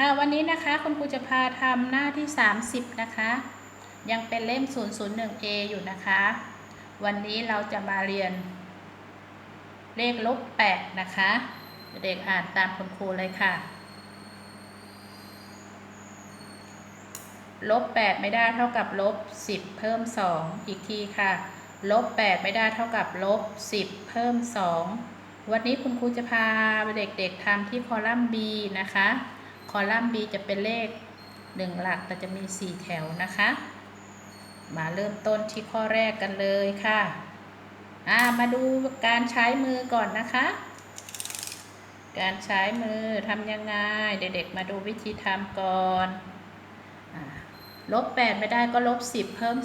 ค่ะวันนี้นะคะคุณครูจะพาทำหน้าที่ 30 นะคะ ยังเป็นเล่ม 001A อยู่นะคะ วันนี้เราจะมาเรียน เลขลบ 8 นะคะ เด็กอ่านตามคุณครูเลยค่ะ ลบ 8 ไม่ได้เท่ากับลบ 10 เพิ่ม 2 อีกทีค่ะ ลบ 8 ไม่ได้เท่ากับลบ 10 เพิ่ม 2 วันนี้คุณครูจะพาเด็กๆทำที่คอลัมน์ B นะคะ คอลัมน์ B จะเป็นเลข 1 หลักแต่จะมี 4 แถวนะคะ มาเริ่มต้นที่ข้อแรกกันเลยค่ะอ่ามาดูการใช้มือก่อนนะคะ การใช้มือทำยังไง เด็กๆมาดูวิธีทำก่อนอลบ 8 ไม่ได้ก็ลบ 10 เพิ่ม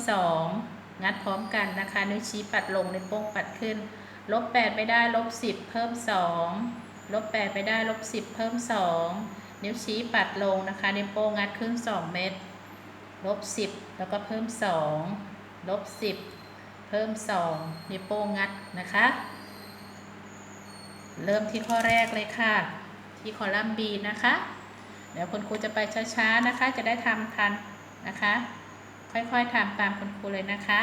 2 งัดพร้อมกันนะคะ นิ้วชี้ปัดลงนิ้วโป้งปัดขึ้น ลบ 8 ไม่ได้ลบ 10 เพิ่ม 2 ลบ 8 ไม่ได้ลบ 10 เพิ่ม 2 นิ้วชี้ปัดลงนะคะ นิ้วโป้งงัดขึ้น 2 เม็ดลบ 10 แล้วก็เพิ่ม 2 ลบ 10 เพิ่ม 2 นิ้วโป้งงัดนะคะ เริ่มที่ข้อแรกเลยค่ะ ที่คอลัมน์ B นะคะ เดี๋ยวคุณครูจะไปช้าๆนะคะ จะได้ทำทันนะคะ ค่อยๆทำตามคุณครูเลยนะคะ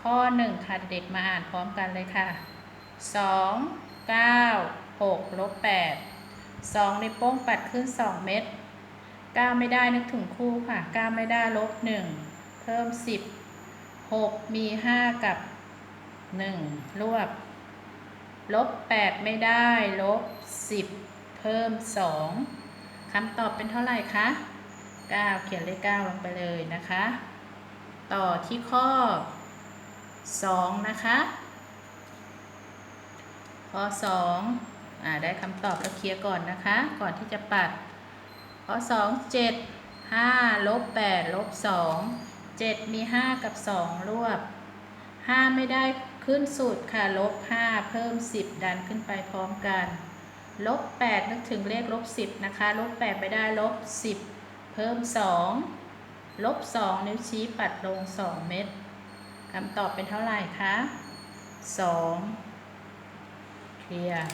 ข้อ 1 ค่ะเด็กมาอ่านพร้อมกันเลยค่ะ 2 9 6ลบ8 2 ในโป้งปัดขึ้น 2 เม็ด9 ไม่ได้นึกถึงคู่ค่ะ 9 ไม่ได้ลบ 1 เพิ่ม 10 6 มี 5 กับ 1 รวบ ลบ 8 ไม่ได้ลบ 10 เพิ่ม 2คำตอบเป็นเท่าไหร่คะ 9 เขียนเลข 9 ลงไปเลยนะคะ ต่อที่ข้อ 2 นะคะ ข้อ 2 อ่าได้คำตอบแล้วเคลียร์ก่อนนะคะ ก่อนที่จะปัดข้อ2 7 5ลบ8ลบ2 7มี5กับ2รวบ5ไม่ได้ขึ้นสูตรค่ะลบ5เพิ่ม10ดันขึ้นไปพร้อมกันลบ8นึกถึงเลขลบ10นะคะลบ8ไม่ได้ลบ10เพิ่ม2ลบ2นิ้วชี้ปัดลง2เม็ดคำตอบเป็นเท่าไหร่คะ2เคลียร์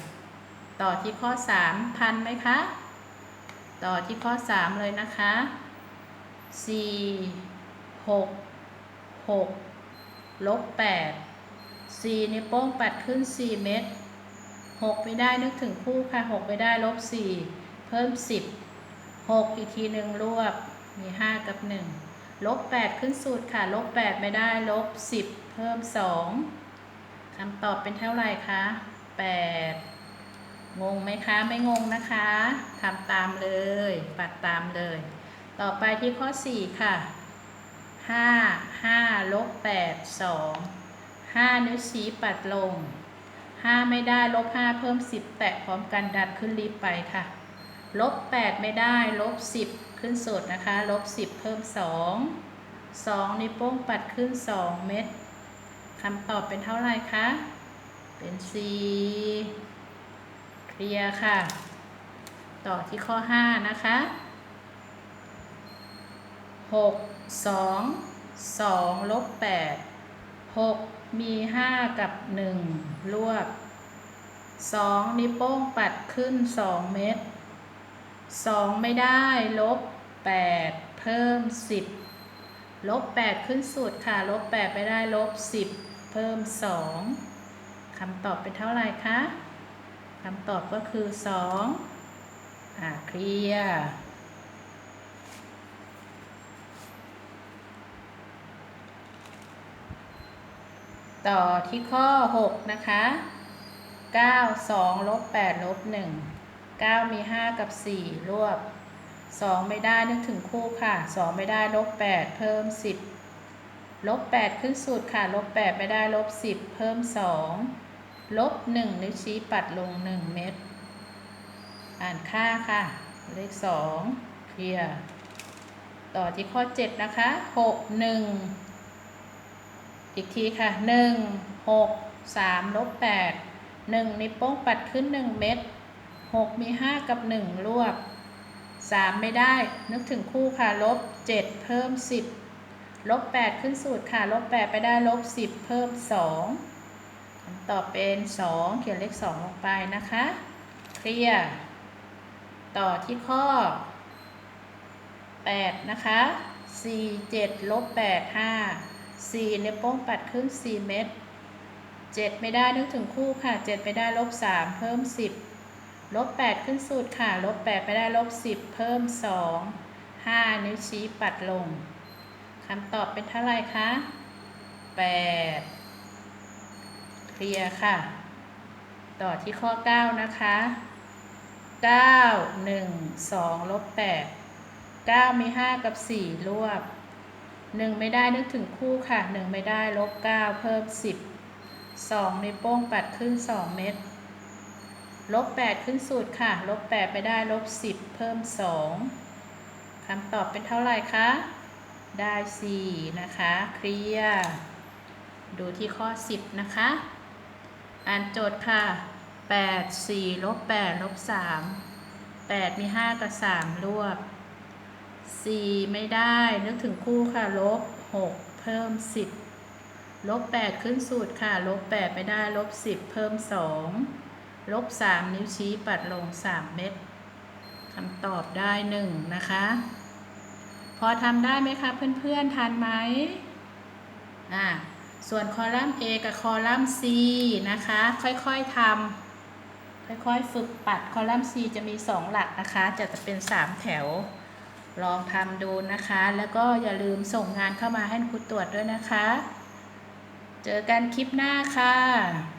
ต่อที่ข้อ 3 พันไหมคะ ต่อที่ข้อ 3 เลยนะคะ 4 6 6ลบ8 4นิ้วโป้งปัดขึ้น 4 เม็ด6ไม่ได้นึกถึงคู่ค่ะ 6 ไม่ได้ลบ 4 เพิ่ม 10 6 อีกทีหนึ่งรวบ มี 5 กับ 1 ลบ 8 ขึ้นสูตรค่ะ ลบ 8 ไม่ได้ลบ 10 เพิ่ม 2คำตอบเป็นเท่าไหร่คะ8 งงไหมคะ ไม่งงนะคะทำตามเลย ปัดตามเลย ต่อไปที่ข้อ 4 ค่ะ 5 5ลบ8 2 5 นิ้วชี้ปัดลง 5 ไม่ได้ลบ 5 เพิ่ม 10 แตะพร้อมกันดันขึ้นรีบไปค่ะ ลบ 8 ไม่ได้ลบ 10 ขึ้นสุดนะคะ ลบ 10 เพิ่ม 2 2 นิ้วโป้งปัดขึ้น 2 เม็ดคำตอบเป็นเท่าไหร่คะ เป็น 4 เคลียร์ค่ะ ต่อที่ข้อ 5 นะคะ 6 2 2ลบ8 6 มี 5 กับ1รวบ2นิ้วโป้งปัดขึ้น 2 เม็ด 2 ไม่ได้ลบ 8 เพิ่ม 10 ลบ 8 ขึ้นสุดค่ะ ลบ 8 ไม่ได้ลบ 10 เพิ่ม 2คำตอบเป็นเท่าไหร่คะ คำตอบก็คือ2อ่าเคลียร์ต่อที่ข้อ 6 นะคะ 9 2ลบ8ลบ1 9 มี 5 กับ 4 รวบ 2 ไม่ได้นึกถึงคู่ค่ะ 2 ไม่ได้ลบ8เพิ่ม 10 ลบ 8 ขึ้นสูตรค่ะ ลบ 8 ไม่ได้ลบ 10 เพิ่ม 2 ลบ1นิ้วชี้ปัดลง1เม็ด อ่านค่าค่ะ เลข2เคลียร์ ต่อที่ข้อ7นะคะ6 1อีกทีค่ะหนึ่งหกสามลบแปดหนึ่งนิ้วโป้งปัดขึ้นหนึ่งเม็ดหกมีห้ากับหนึ่งรวบสามไม่ได้ นึกถึงคู่ค่ะ ลบเจ็ดเพิ่มสิบลบแปดขึ้นสูตรค่ะ ลบแปดไปได้ลบสิบเพิ่มสอง ตอบเป็นสองเขียนเลขสองลงไปนะคะ เคลียร์ ต่อที่ข้อ 8 นะคะ 4 7ลบ8 5 4ในโป้งปัดครึ่ง 4 เม็ด7ไม่ได้นึกถึงคู่ค่ะ 7 ไม่ได้ลบ 3 เพิ่ม 10 ลบ 8 ขึ้นสูตรค่ะ ลบ 8 ไม่ได้ลบ 10 เพิ่ม 2 5 นิ้วชี้ปัดลงคำตอบเป็นเท่าไรคะ 8 เคลียร์ค่ะ ต่อที่ข้อ 9 นะคะ 9 1 2ลบ8 9 มี 5 กับ 4 รวบ 1 ไม่ได้นึกถึงคู่ค่ะ 1 ไม่ได้ลบ 9 เพิ่ม 10 2 ในโป้งปัดขึ้น 2 เม็ดลบ 8 ขึ้นสูตรค่ะ ลบ 8ไม่ได้ลบ 10 เพิ่ม 2 คำตอบเป็นเท่าไหร่คะ ได้ 4 นะคะ เคลียร์ ดูที่ข้อ 10 นะคะ อ่านโจทย์ค่ะ 8 4ลบ8ลบ3 8 มี 5 กับ 3 รวบ 4 ไม่ได้ นึกถึงคู่ค่ะ ลบ 6 เพิ่ม 10 ลบ 8 ขึ้นสูตรค่ะ ลบ 8 ไม่ได้ ลบ 10 เพิ่ม 2 ลบ 3 นิ้วชี้ปัดลง 3 เม็ดคำตอบได้ 1 นะคะ พอทำได้ไหมคะเพื่อนๆทันไหมอ่า ส่วนคอลัมน์ A กับคอลัมน์ C นะคะ ค่อยๆทำค่อยๆฝึกปัดคอลัมน์ C จะมี 2 หลักนะคะ จะจะเป็น 3 แถวลองทำดูนะคะ แล้วก็อย่าลืมส่งงานเข้ามาให้ครูตรวจด้วยนะคะ เจอกันคลิปหน้าค่ะ